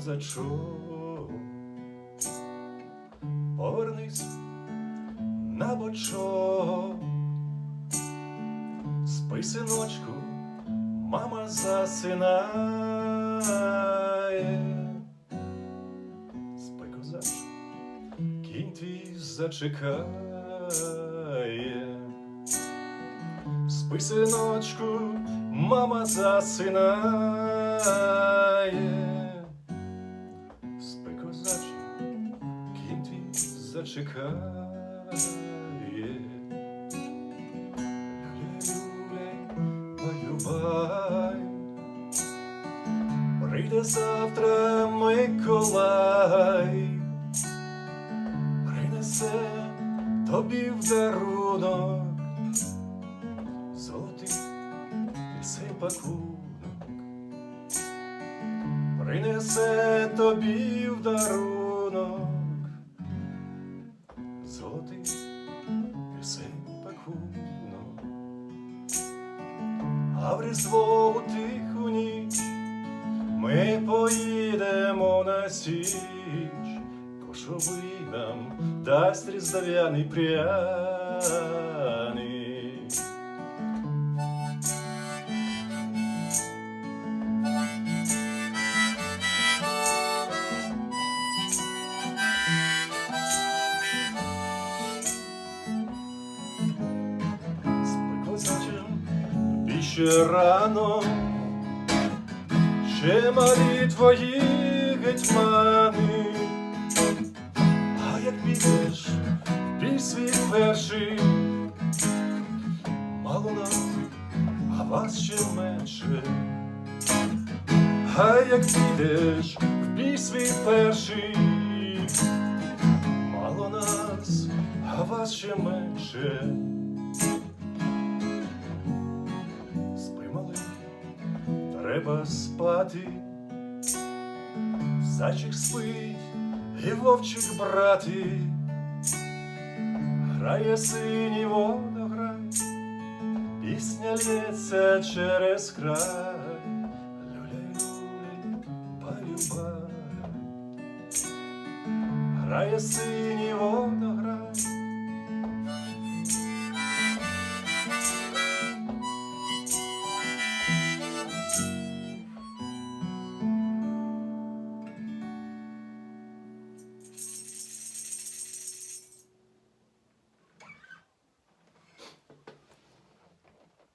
козачок, повернись на бочок, спи, синочку, мама засинає, спи, козачку, кінь твій зачекає. Спи, синочку, мама засинає. Зачекає. Баю-бай, Прийде завтра Миколай, принесе тобі в дарунок золотий і сей пакунок, принесе тобі в дарунок а в різдво у тиху ніч ми поїдемо на січ, кошовий нам дасть різдвяний пряник. Ще рано, ще малі твої гетьмани, а як підеш бій свій перший, мало нас, а вас ще менше. А як підеш в бій свій перший, мало нас, а вас ще менше. треба спати, зайчик спить і вовчик брати, грає синій водограй, пісня лється через край, люляй-люляй, баю-бай, грає синій водограй.